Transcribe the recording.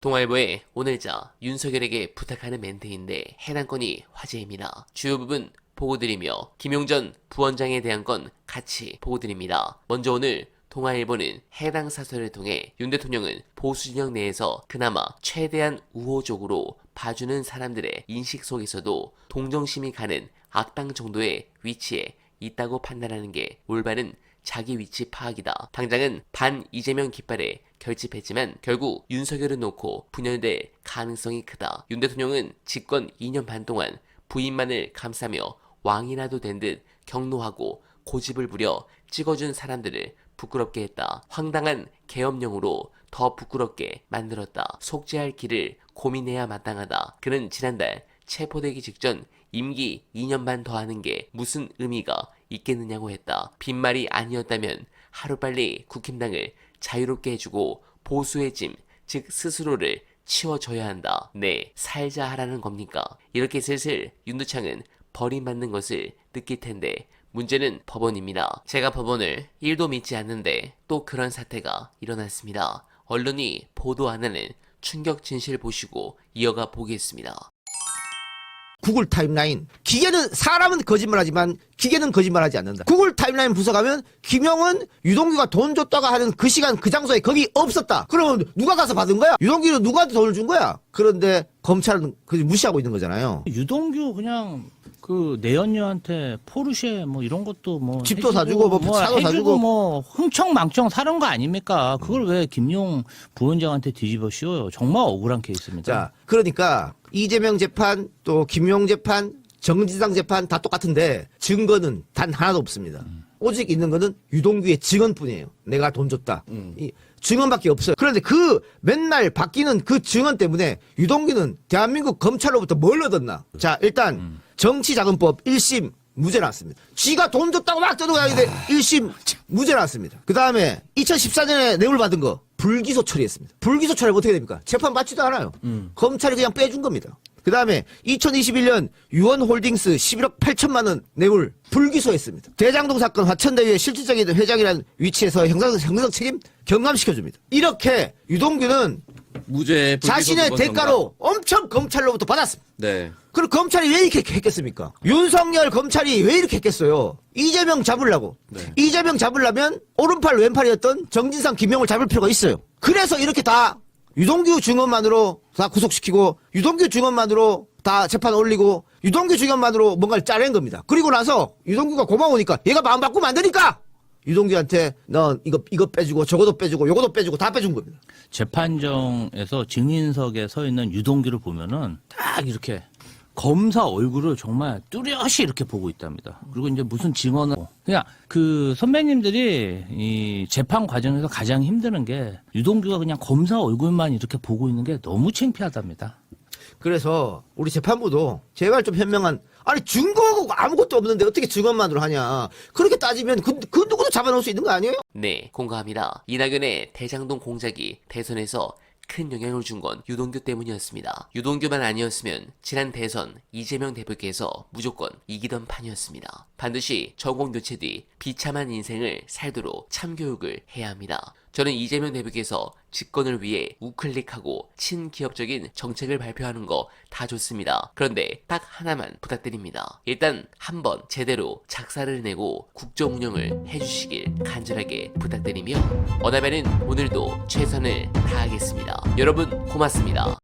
동아일보의 오늘자 윤석열에게 부탁하는 멘트인데 해당 건이 화제입니다. 주요 부분 보고드리며 김용전 부원장에 대한 건 같이 보고드립니다. 먼저 오늘 동아일보는 해당 사설을 통해 윤 대통령은 보수 진영 내에서 그나마 최대한 우호적으로 봐주는 사람들의 인식 속에서도 동정심이 가는 악당 정도의 위치에 있다고 판단하는 게 올바른 자기 위치 파악이다. 당장은 반 이재명 깃발에 결집했지만 결국 윤석열을 놓고 분열될 가능성이 크다. 윤 대통령은 집권 2년 반 동안 부인만을 감싸며 왕이라도 된 듯 경노하고 고집을 부려 찍어준 사람들을 부끄럽게 했다. 황당한 계엄령으로 더 부끄럽게 만들었다. 속죄할 길을 고민해야 마땅하다. 그는 지난달 체포되기 직전 임기 2년 반더 하는 게 무슨 의미가 있겠느냐고 했다. 빈말이 아니었다면 하루빨리 국힘당을 자유롭게 해주고 보수의 짐, 즉 스스로를 치워줘야 한다. 네, 살자 하라는 겁니까? 이렇게 슬슬 윤두창은 버림받는 것을 느낄 텐데 문제는 법원입니다. 제가 법원을 1도 믿지 않는데 또 그런 사태가 일어났습니다. 언론이 보도 안 하는 충격 진실 보시고 이어가 보겠습니다. 구글 타임라인. 기계는 사람은 거짓말하지만 기계는 거짓말하지 않는다. 구글 타임라인 분석하면 김영은 유동규가 돈 줬다가 하는 그 시간 그 장소에 거기 없었다. 그러면 누가 가서 받은 거야? 유동규는 누구한테 돈을 준 거야? 그런데 검찰은 그 무시하고 있는 거잖아요. 유동규 그냥 그 내연녀한테 포르쉐 뭐 이런 것도 뭐 집도 해주고 사주고 뭐 차도 해주고 사주고. 뭐 흥청망청 사는 거 아닙니까? 그걸 왜 김용 부원장한테 뒤집어 씌워요? 정말 억울한 케이스입니다. 자, 그러니까 이재명 재판 또 김용 재판 정진상 재판 다 똑같은데 증거는 단 하나도 없습니다. 오직 있는 거는 유동규의 증언뿐이에요. 내가 돈 줬다. 이 증언밖에 없어요. 그런데 그 맨날 바뀌는 그 증언 때문에 유동규는 대한민국 검찰로부터 뭘 얻었나? 자, 일단 정치자금법 1심 무죄 나왔습니다. 쥐가 돈 줬다고 막 떠들어가는데 1심 무죄 나왔습니다. 그 다음에 2014년에 뇌물 받은 거 불기소 처리했습니다. 불기소 처리하면 어떻게 됩니까? 재판 받지도 않아요. 검찰이 그냥 빼준 겁니다. 그 다음에 2021년 유원홀딩스 11억 8천만 원 뇌물 불기소했습니다. 대장동 사건 화천대유의 실질적인 회장이라는 위치에서 형사, 형사적 책임 경감시켜줍니다. 이렇게 유동규는 무죄 불기소 자신의 두 번 대가로 엄청 검찰로부터 받았습니다. 정답. 네. 그럼 검찰이 왜 이렇게 했겠습니까? 윤석열 검찰이 왜 이렇게 했겠어요? 이재명 잡으려고. 네. 이재명 잡으려면 오른팔 왼팔이었던 정진상 김영을 잡을 필요가 있어요. 그래서 이렇게 다 유동규 증언만으로 다 구속시키고 유동규 증언만으로 다 재판 올리고 유동규 증언만으로 뭔가를 짜낸 겁니다. 그리고 나서 유동규가 고마우니까 얘가 마음 바꾸면 안 되니까 유동규한테 너 이거 이거 빼주고 저거도 빼주고 요거도 빼주고 다 빼준 겁니다. 재판정에서 증인석에 서 있는 유동규를 보면은 딱 이렇게 검사 얼굴을 정말 뚜렷이 이렇게 보고 있답니다. 그리고 이제 무슨 증언을 그냥 그 선배님들이 이 재판 과정에서 가장 힘드는 게 유동규가 그냥 검사 얼굴만 이렇게 보고 있는 게 너무 창피하답니다. 그래서 우리 재판부도 제발 좀 현명한 아니 증거가 아무것도 없는데 어떻게 증언만으로 하냐 그렇게 따지면 그, 그 누구도 잡아놓을 수 있는 거 아니에요? 네, 공감합니다. 이낙연의 대장동 공작이 대선에서 큰 영향을 준 건 유동규 때문이었습니다. 유동규만 아니었으면 지난 대선 이재명 대표께서 무조건 이기던 판이었습니다. 반드시 전공 교체 뒤 비참한 인생을 살도록 참교육을 해야 합니다. 저는 이재명 대표께서 집권을 위해 우클릭하고 친기업적인 정책을 발표하는 거 다 좋습니다. 그런데 딱 하나만 부탁드립니다. 일단 한번 제대로 작사를 내고 국정 운영을 해주시길 간절하게 부탁드리며 어나베는 오늘도 최선을 다하겠습니다. 여러분 고맙습니다.